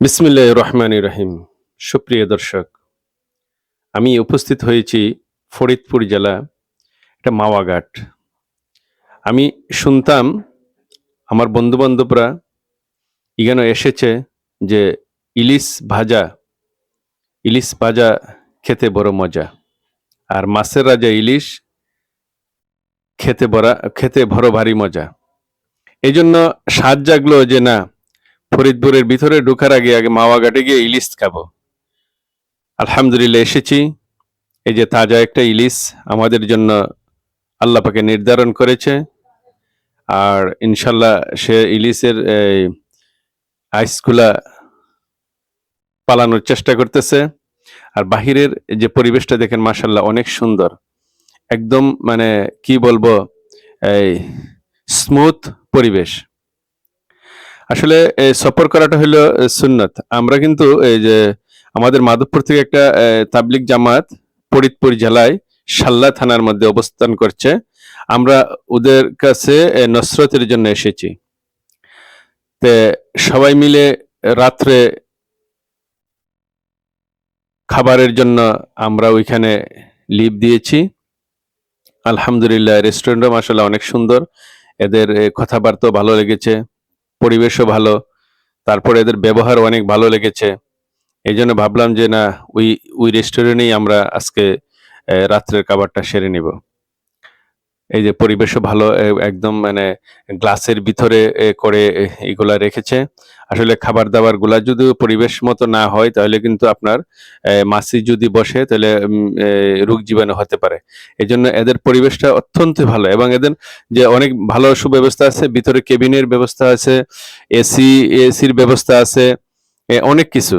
বিসমিল্লাহ রহমান রহিম। সুপ্রিয় দর্শক, আমি উপস্থিত হয়েছি ফরিদপুর জেলা এটা মাওয়াঘাট। আমি শুনতাম, আমার বন্ধুবান্ধবরা এখানে এসেছে যে ইলিশ ভাজা ইলিশ ভাজা খেতে বড় মজা। আর মাছের রাজা ইলিশ খেতে বড়া, খেতে বড় ভারী মজা। এই জন্য সাজ জাগলো যে না ফরিদপুরের ভিতরে ঢোকার আগে আগে মাওয়াঘাটে গিয়ে ইলিশ খাব। আলহামদুলিল্লাহ এসেছি। এই যে তাজা একটা ইলিশ আমাদের জন্য আল্লাহ পাকে নির্ধারণ করেছে। আর ইনশাল্লাহ সে ইলিশের এই, আইসগুলা পালানোর চেষ্টা করতেছে। আর বাহিরের যে পরিবেশটা দেখেন মাসাল্লাহ অনেক সুন্দর। একদম মানে কি বলব এই স্মুথ পরিবেশ। আসলে সফর করাটা হলো সুন্নত। আমরা কিন্তু এই যে আমাদের মাধবপুর থেকে একটা এ, তাবলিগ জামাত ফরিদপুর জেলায় সাল্লা থানার মধ্যে অবস্থান করছে। আমরা ওদের কাছে নসরতের জন্য এসেছি। তে সবাই মিলে রাত্রে খাবারের জন্য আমরা ওইখানে লিভ দিয়েছি। আলহামদুলিল্লাহ রেস্টুরেন্টও মাসাল্লাহ অনেক সুন্দর। এদের কথাবার্তাও ভালো লেগেছে। পরিবেশও ভালো। তারপরে এদের ব্যবহার অনেক ভালো লেগেছে। এই জন্য ভাবলাম যে না, ওই ওই রেস্টুরেন্টেই আমরা আজকে রাত্রের খাবারটা সেরে নিব। এই যে পরিবেশও ভালো একদম মানে গ্লাসের ভিতরে করে এগুলা রেখেছে। আসলে খাবার দাবারগুলা যদি পরিবেশ মতো না হয়, তাহলে কিন্তু আপনার মাছি যদি বসে, তাহলে রোগ জীবাণু হতে পারে। এই জন্য এদের পরিবেশটা অত্যন্ত ভালো এবং এদের যে অনেক ভালো সুব্যবস্থা আছে, ভিতরে কেবিনের ব্যবস্থা আছে, এসি, এসির ব্যবস্থা আছে অনেক কিছু।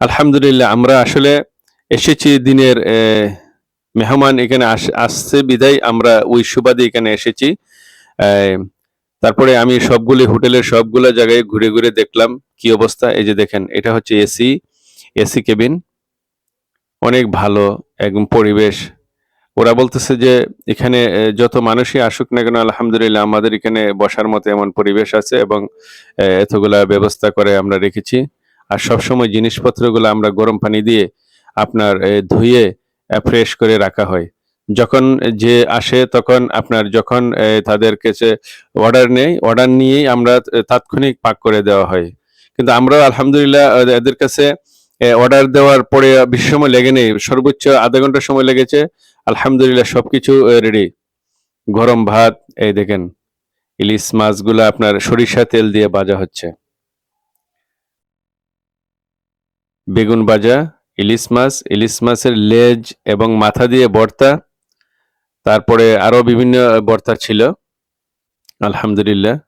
আলহামদুলিল্লাহ, আমরা আসলে এসেছি দিনের মেহমান এখানে আস- আসছে, বিদায়। আমরা ওই সুবাদে এখানে এসেছি। তারপরে আমি সবগুলি, হোটেলের সবগুলো জায়গায় ঘুরে ঘুরে দেখলাম কি অবস্থা। এই যে দেখেন, এটা হচ্ছে এসি এসি কেবিন। অনেক ভালো, একদম পরিবেশ। ওরা বলতেছে যে এখানে যত মানুষই আসুক না কেন, আলহামদুলিল্লাহ, আমাদের এখানে বসার মতো এমন পরিবেশ আছে এবং এতগুলা ব্যবস্থা করে আমরা রেখেছি। আর সবসময় জিনিসপত্রগুলো আমরা গরম পানি দিয়ে আপনার ধুয়ে ফ্রেশ করে রাখা হয়। যখন যে আসে তখন আপনার যখন তাদের কাছে অর্ডার নেই অর্ডার নিয়েই আমরা তাৎক্ষণিক পাক করে দেওয়া হয়। কিন্তু আমরা আলহামদুলিল্লাহ এদের কাছে অর্ডার দেওয়ার পরে বেশি সময় লেগে নেই, সর্বোচ্চ আধা ঘণ্টা সময় লেগেছে, আলহামদুলিল্লাহ সবকিছু রেডি গরম ভাত, এই দেখেন, ইলিশ মাছগুলো আপনার সরিষা তেল দিয়ে ভাজা হচ্ছে। বেগুন ভাজা ইলিশ মাছ ইলিশ মাছের লেজ এবং মাথা দিয়ে ভর্তা তারপরে আরও বিভিন্ন ভর্তা ছিল। আলহামদুলিল্লাহ।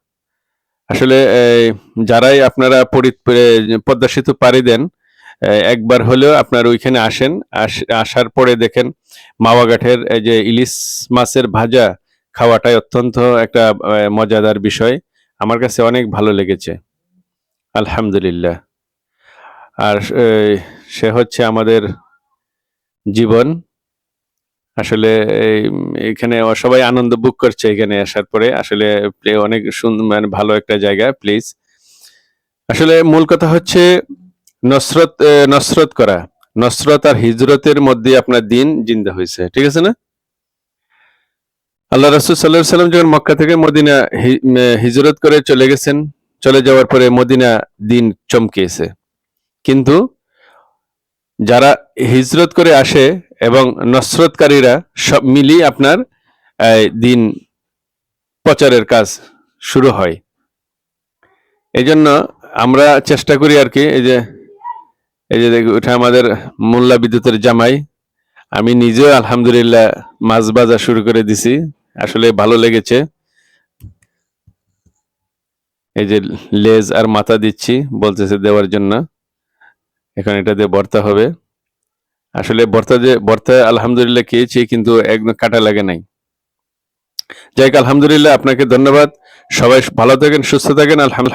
আসলে যারাই আপনারা পরি- পদ্মা সেতু পাড়ি দেন একবার হলেও আপনার ওইখানে আসেন, আস- আসার পরে দেখেন মাওয়াঘাটের যে ইলিশ মাছের ভাজা খাওয়াটাই অত্যন্ত একটা মজাদার বিষয়। আমার কাছে অনেক ভালো লেগেছে। আলহামদুলিল্লাহ। আর সে হচ্ছে আমাদের জীবন। আসলে এখানে সবাই আনন্দ বুক করছে এখানে আসার পরে। আসলে প্লে- অনেক সুন্দর মানে ভালো একটা জায়গা, প্লিজ। আসলে মূল কথা হচ্ছে নসরত নসরত করা। নসরত আর হিজরতের মধ্যে আপনার দিন জিন্দা হয়েছে, ঠিক আছে না? আল্লাহ রসুল সাল্লাহ সাল্লাম যখন মক্কা থেকে মদিনা হিজরত করে চলে গেছেন, চলে যাওয়ার পরে মদিনা দিন চমকেছে কিন্তু যারা হিজরত করে আসে এবং নসরতকারীরা সব মিলিয়ে আপনার দিন প্রচারের কাজ শুরু হয়। এই জন্য আমরা চেষ্টা করি আর কি, এই যে এই যে দেখ- ওটা আমাদের মোল্লা বিদ্যুতের জামাই। আমি নিজেও আলহামদুলিল্লাহ মাছ বাজা শুরু করে দিছি, আসলে ভালো লেগেছে। এই যে লেজ আর মাথা দিচ্ছি বলতেছে দেওয়ার জন্য। এখন এটা দিয়ে বর্তা হবে। আসলে ভর্তা যে, ভর্তা আলহামদুলিল্লাহ খেয়েছি, কিন্তু একদম কাটা লাগে নাই। যাই আলহামদুলিল্লাহ, আপনাকে ধন্যবাদ। সবাই ভালো থাকেন, সুস্থ থাকেন, আলহামদুলিল্লাহ।